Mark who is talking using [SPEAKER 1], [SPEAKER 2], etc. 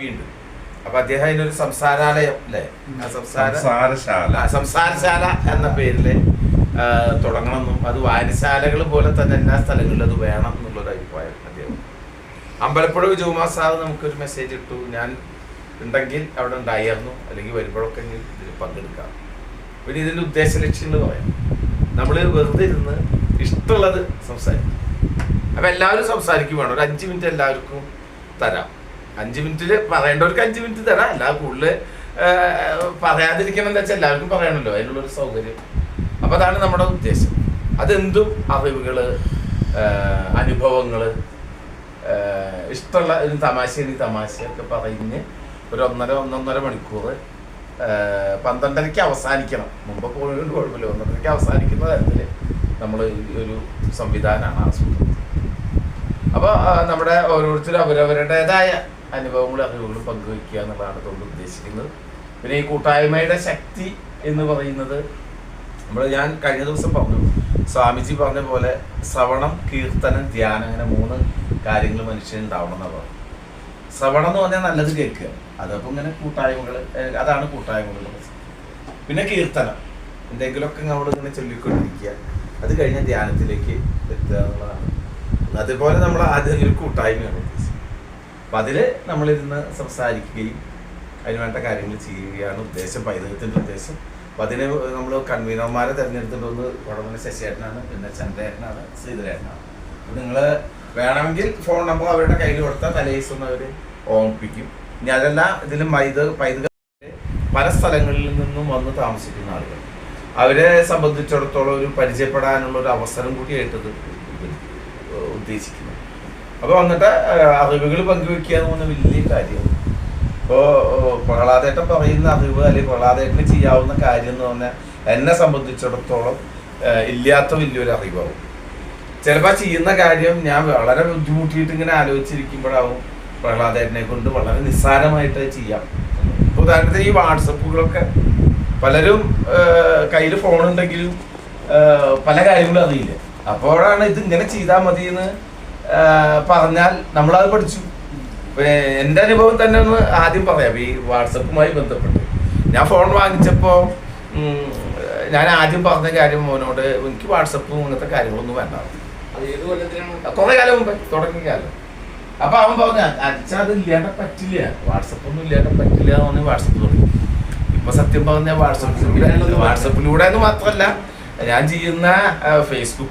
[SPEAKER 1] ഉണ്ട് അപ്പൊ അദ്ദേഹം അതിനൊരു സംസാരാലയം അല്ലേ?
[SPEAKER 2] സംസാരശാല.
[SPEAKER 1] സംസാരശാല എന്ന പേരിൽ തുടങ്ങണമെന്നും അത് വായനശാലകൾ പോലെ തന്നെ എല്ലാ സ്ഥലങ്ങളിലും അത് വേണം എന്നുള്ളൊരു അഭിപ്രായം അദ്ദേഹം. അമ്പലപ്പുഴ ജുമാ സാറ് നമുക്കൊരു മെസ്സേജ് ഇട്ടു. ഞാൻ ഉണ്ടെങ്കിൽ അവിടെ ഉണ്ടായിരുന്നു. അല്ലെങ്കിൽ വരുമ്പോഴൊക്കെ ഇതിൽ പങ്കെടുക്കാം. പിന്നെ ഇതിന്റെ ഉദ്ദേശ ലക്ഷ്യങ്ങൾ പറയാം. നമ്മൾ വെറുതെ ഇരുന്ന് ഇഷ്ടമുള്ളത് സംസാരിക്കും. അപ്പൊ എല്ലാവരും സംസാരിക്കും വേണം. ഒരു അഞ്ച് മിനിറ്റ് എല്ലാവർക്കും തരാം. അഞ്ച് മിനിറ്റിൽ പറയേണ്ടവർക്ക് അഞ്ച് മിനിറ്റ് തരാം. അല്ല കൂടുതൽ പറയാതിരിക്കണം എന്താ വെച്ചാൽ എല്ലാവർക്കും പറയണല്ലോ അതിനുള്ളൊരു സൗകര്യം. അപ്പൊ അതാണ് നമ്മുടെ ഉദ്ദേശം. അതെന്തും അറിവുകൾ അനുഭവങ്ങൾ ഇഷ്ടമുള്ള ഒരു തമാശ തമാശയൊക്കെ പറഞ്ഞ് ഒരു ഒന്നര ഒന്നൊന്നര മണിക്കൂർ പന്ത്രണ്ടരയ്ക്ക് അവസാനിക്കണം. മുമ്പ് പോയതുകൊണ്ട് കുഴപ്പമില്ല. ഒന്നരയ്ക്ക് അവസാനിക്കുന്ന തരത്തിൽ നമ്മൾ ഒരു സംവിധാനമാണ് ആസൂത്രണം. അപ്പോൾ നമ്മുടെ ഓരോരുത്തരും അവരവരുടേതായ അനുഭവങ്ങളും അറിവുകളും പങ്കുവയ്ക്കുക എന്നുള്ളതാണ് ഇതുകൊണ്ട് ഉദ്ദേശിക്കുന്നത്. പിന്നെ ഈ കൂട്ടായ്മയുടെ ശക്തി എന്ന് പറയുന്നത് നമ്മൾ ഞാൻ കഴിഞ്ഞ ദിവസം പറഞ്ഞു സ്വാമിജി പറഞ്ഞ പോലെ ശ്രവണം കീർത്തനം ധ്യാനം അങ്ങനെ മൂന്ന് കാര്യങ്ങൾ മനുഷ്യൻ ഉണ്ടാവണം പറഞ്ഞത്. ശ്രവണം എന്ന് പറഞ്ഞാൽ നല്ലത് കേൾക്കുക. അതപ്പോൾ ഇങ്ങനെ കൂട്ടായ്മകൾ അതാണ് കൂട്ടായ്മകൾ പിന്നെ കീർത്തനം. എന്തെങ്കിലുമൊക്കെ അവിടെ ഇങ്ങനെ ചൊല്ലിക്കൊണ്ടിരിക്കുക. അത് കഴിഞ്ഞ ധ്യാനത്തിലേക്ക് എത്തുക എന്നുള്ളതാണ്. അതുപോലെ നമ്മൾ ആദ്യം ഒരു കൂട്ടായ്മയാണ് അപ്പം അതിൽ നമ്മളിരുന്ന് സംസാരിക്കുകയും അതിന് വേണ്ട കാര്യങ്ങൾ ചെയ്യുകയാണ് ഉദ്ദേശം പൈതൃകത്തിന്റെ ഉദ്ദേശം. അപ്പം അതിന് നമ്മൾ കൺവീനർമാരെ തിരഞ്ഞെടുത്തിട്ടുള്ളത് വടമന ശശിയേട്ടനാണ് പിന്നെ ചന്ദ്രേട്ടനാണ് ശ്രീധരേട്ടനാണ് അപ്പം നിങ്ങൾ വേണമെങ്കിൽ ഫോൺ നമ്പർ അവരുടെ കയ്യിൽ കൊടുത്താൽ തലേദിവസം അവർ ഓർമ്മിപ്പിക്കും. ഇനി അതല്ല ഇതിലും മൈത പൈതൃക പല സ്ഥലങ്ങളിൽ നിന്നും വന്ന് താമസിക്കുന്ന ആളുകൾ. അവരെ സംബന്ധിച്ചിടത്തോളം ഒരു പരിചയപ്പെടാനുള്ള ഒരു അവസരം കൂടിയായിട്ടത് ഉദ്ദേശിക്കുന്നു. അപ്പോൾ വന്നിട്ട് അറിവുകൾ പങ്കുവെക്കുക എന്ന് പറഞ്ഞ വലിയ കാര്യമാണ് ഇപ്പോൾ പ്രഹ്ലാദേട്ടൻ പറയുന്ന അറിവ് അല്ലെങ്കിൽ പ്രഹ്ലാദേട്ടന് ചെയ്യാവുന്ന കാര്യം എന്ന് പറഞ്ഞാൽ എന്നെ സംബന്ധിച്ചിടത്തോളം ഇല്ലാത്ത വലിയൊരു അറിവാകും ചിലപ്പോൾ ചെയ്യുന്ന കാര്യം ഞാൻ വളരെ ബുദ്ധിമുട്ടിയിട്ട് ഇങ്ങനെ ആലോചിച്ചിരിക്കുമ്പോഴാവും പ്രഹ്ലാദേട്ടനെ കൊണ്ട് വളരെ നിസ്സാരമായിട്ട് ചെയ്യാം. ഇപ്പോൾ ഉദാഹരണത്തിന് ഈ വാട്സപ്പുകളൊക്കെ പലരും കയ്യിൽ ഫോണുണ്ടെങ്കിലും പല കാര്യങ്ങളും അറിയില്ല? അപ്പോഴാണ് ഇത് ഇങ്ങനെ ചെയ്താൽ മതി എന്ന് പറഞ്ഞാൽ നമ്മളത് പഠിച്ചു. എന്റെ അനുഭവം തന്നെ ഒന്ന് ആദ്യം പറയാം. ഈ വാട്സപ്പുമായി ബന്ധപ്പെട്ട്. ഞാൻ ഫോൺ വാങ്ങിച്ചപ്പോൾ ഞാൻ ആദ്യം പറഞ്ഞ കാര്യം മോനോട് എനിക്ക് വാട്സപ്പും ഇങ്ങനത്തെ കാര്യങ്ങളൊന്നും വേണ്ട. കുറെ കാലം മുമ്പ് തുടങ്ങിയ കാലം. അപ്പൊ അവൻ പറഞ്ഞു അച്ഛാ അത് ഇല്ലാണ്ട് പറ്റില്ല. വാട്സപ്പ് ഒന്നും ഇല്ലാണ്ട് പറ്റില്ല എന്ന് പറഞ്ഞ് വാട്സപ്പ് തുടങ്ങി. ഇപ്പൊ സത്യം പറഞ്ഞ വാട്സപ്പിലൂടെ വാട്സപ്പിലൂടെ എന്ന് മാത്രമല്ല ഞാൻ ചെയ്യുന്ന ഫേസ്ബുക്ക്